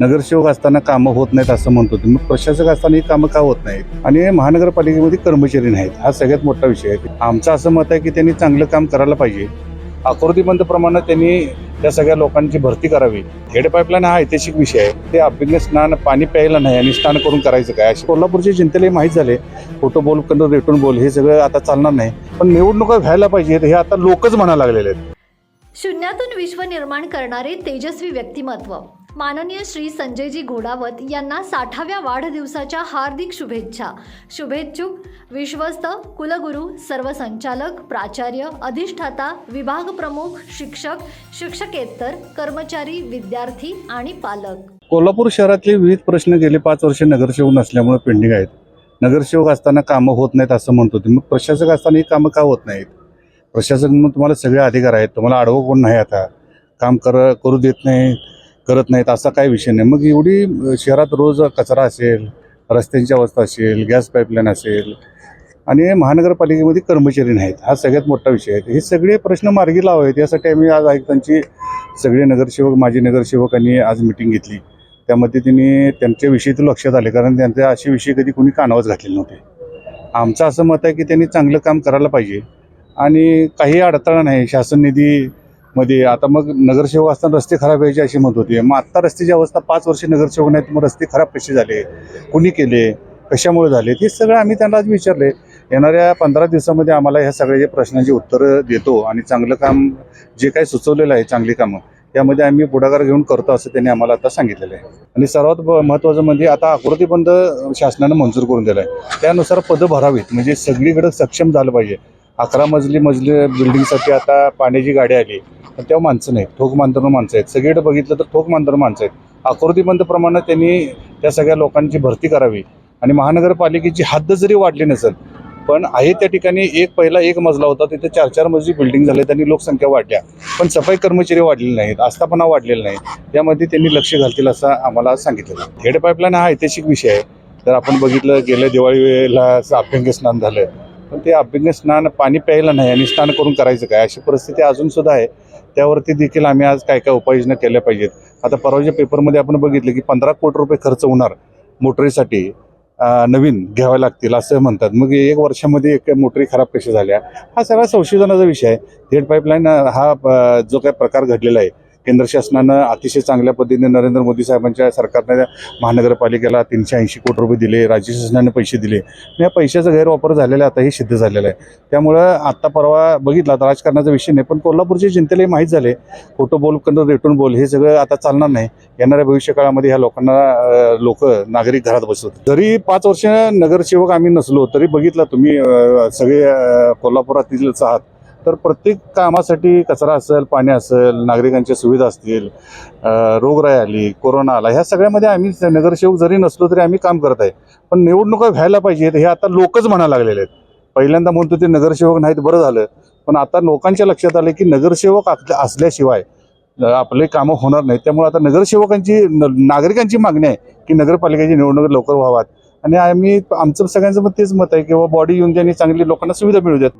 नगरसेवक असताना कामं होत नाहीत असं म्हणतो तुम्ही. मग प्रशासक असताना ही कामं का होत नाहीत? आणि महानगरपालिकेमध्ये कर्मचारी नाहीत. हा सगळ्यात मोठा विषय आहे. आमचं असं मत आहे की त्यांनी चांगलं काम करायला पाहिजे. आकृतीबंद प्रमाणे त्यांनी त्या सगळ्या लोकांची भरती करावी. हेड पाईपलाईन हा ऐतिहासिक विषय आहे. ते अभ्यंग स्नान पाणी प्यायला नाही आणि स्नान करून करायचं काय? असे कोल्हापूरच्या जनतेला माहीत झाले. फोटो बोल करून रेटून बोल हे सगळं आता चालणार नाही. पण निवडणुका व्हायला पाहिजेत हे आता लोकच म्हणायला लागलेले आहेत. शून्यातून विश्व निर्माण करणारे तेजस्वी व्यक्तिमत्व. माननीय श्री संजयजी घोडावत यांना साठाव्या वाढदिवसाच्या हार्दिक शुभेच्छा. शुभेच्छुक विश्वस्त कुलगुरू सर्व संचालक प्राचार्य अधिष्ठाता विभाग प्रमुख शिक्षक शिक्षकेतर कर्मचारी विद्यार्थी आणि पालक. कोल्हापूर शहरातले विविध प्रश्न गेले पाच वर्ष नगरसेवक नसल्यामुळे पेंडिंग आहेत. नगरसेवक असताना कामं होत नाहीत असं म्हणतो तुम्ही. मग प्रशासक असताना ही कामं का होत नाहीत? प्रशासक म्हणून तुम्हाला सगळे अधिकार आहेत. तुम्हाला आडवं कोण नाही आता? काम कर करू देत नाही करत नाहीत असा काही विषय नाही. मग एवढी शहरात रोज कचरा असेल रस्त्यांची अवस्था असेल गॅस पाईपलाईन असेल आणि महानगरपालिकेमध्ये कर्मचारी नाहीत हा सगळ्यात मोठा विषय आहे. हे सगळे प्रश्न मार्गी लावावेत यासाठी आम्ही आज आयुक्तांची सगळे नगरसेवक माजी नगरसेवकांनी आज मिटिंग घेतली. त्यामध्ये त्यांनी त्यांच्या विषयी लक्षात आले कारण त्यांच्या असे विषय कधी कोणी कानावच घातलेले नव्हते. आमचं असं मत आहे की त्यांनी चांगलं काम करायला पाहिजे. आणि काही अडथळा नाही शासन निधी मध्ये आता मग नगरसेवक असताना रस्ते खराब व्हायचे अशी म्हणत होती. मग आत्ता रस्त्याची अवस्था पाच वर्ष नगरसेवक नाहीत मग रस्ते खराब कसे झाले? कुणी केले? कशामुळे झाले? हे सगळं आम्ही त्यांना आज विचारले. येणाऱ्या पंधरा दिवसामध्ये आम्हाला ह्या सगळ्या प्रश्नांची उत्तरं देतो आणि चांगलं काम जे काही सुचवलेलं आहे चांगली कामं त्यामध्ये आम्ही पुढाकार घेऊन करतो असं त्यांनी आम्हाला आता सांगितलेलं आहे. आणि सर्वात ब- महत्त्वाचं म्हणजे आता आकृतीबंद शासनानं मंजूर करून दिलं आहे त्यानुसार पदं भरावीत. म्हणजे सगळीकडं सक्षम झालं पाहिजे. अकरा मजली मजली बिल्डिंगसाठी आता पाण्याची गाडी आली. पण तेव्हा माणसं नाही ठोक मांतरून माणसं आहेत. सगळीकडे बघितलं तर ठोक मांतरून माणसं आहेत. आकृतीबंद प्रमाणे त्यांनी त्या सगळ्या लोकांची भरती करावी. आणि महानगरपालिकेची हद्द जरी वाढली नसेल पण आहे त्या ठिकाणी एक पहिला एक मजला होता. तिथे चार चार मजली बिल्डिंग झाले. त्यांनी लोकसंख्या वाढल्या. पण सफाई कर्मचारी वाढलेले नाहीत. आस्थापना वाढलेला नाही त्यामध्ये त्यांनी लक्ष घालतील असं आम्हाला सांगितलं हेड पाईपलाईन हा ऐतिहासिक विषय आहे. तर आपण बघितलं गेल्या दिवाळीला असं अभ्यंग स्नान झालं. पण ते अभ्यंग स्नान पाणी प्यायला नाही आणि स्नान करून करायचं काय? अशी परिस्थिती अजून सुद्धा आहे. त्यावरती देखील आम्ही आज काय काय उपाययोजना केल्या पाहिजेत. आता परवाच्या पेपरमध्ये आपण बघितलं की पंधरा कोटी रुपये खर्च होणार मोटरीसाठी नवीन घ्याव्या लागतील असं म्हणतात. मग एक वर्षामध्ये एक मोटरी खराब कशा झाल्या? हा सगळा संशोधनाचा विषय आहे. थेट पाईपलाईन हा जो काही प्रकार घडलेला आहे केंद्र शासनानं अतिशय चांगल्या पद्धतीने नरेंद्र मोदी साहेबांच्या सरकारनं महानगरपालिकेला तीनशे ऐंशी कोटी रुपये दिले राज्य शासनाने पैसे दिले. या पैशाचा गैरवापर झालेला आता हे सिद्ध झालेला आहे. त्यामुळं आत्ता परवा बघितला राजकारणाचा विषय नाही पण कोल्हापूरच्या जनतेलाही माहीत झाले खोटं बोल कंड रेटून बोल हे सगळं आता चालणार नाही. येणाऱ्या भविष्यकाळामध्ये ह्या लोकांना लोक नागरिक घरात बसवत जरी पाच वर्ष नगरसेवक आम्ही नसलो तरी बघितला तुम्ही सगळे अं, कोल्हापुरातीलच आहात तर प्रत्येक कामासाठी कचरा असेल पाणी असेल नागरिकांच्या सुविधा असतील रोगराई आली कोरोना आला ह्या सगळ्यामध्ये आम्ही नगरसेवक जरी नसलो तरी आम्ही काम करत आहे. पण निवडणुका व्हायला पाहिजेत हे आता लोकच म्हणा लागलेले आहेत. पहिल्यांदा म्हणतो ते नगरसेवक नाहीत बरं झालं. पण आता लोकांच्या लक्षात आलं की नगरसेवक असल्याशिवाय आपले कामं होणार नाहीत. त्यामुळे आता नगरसेवकांची न- नागरिकांची मागणी आहे की नगरपालिकेची निवडणूक लवकर व्हावात. आणि आम्ही आमचं सगळ्यांचं मग तेच मत आहे की बॉडी येऊन त्यांनी चांगली लोकांना सुविधा मिळू देत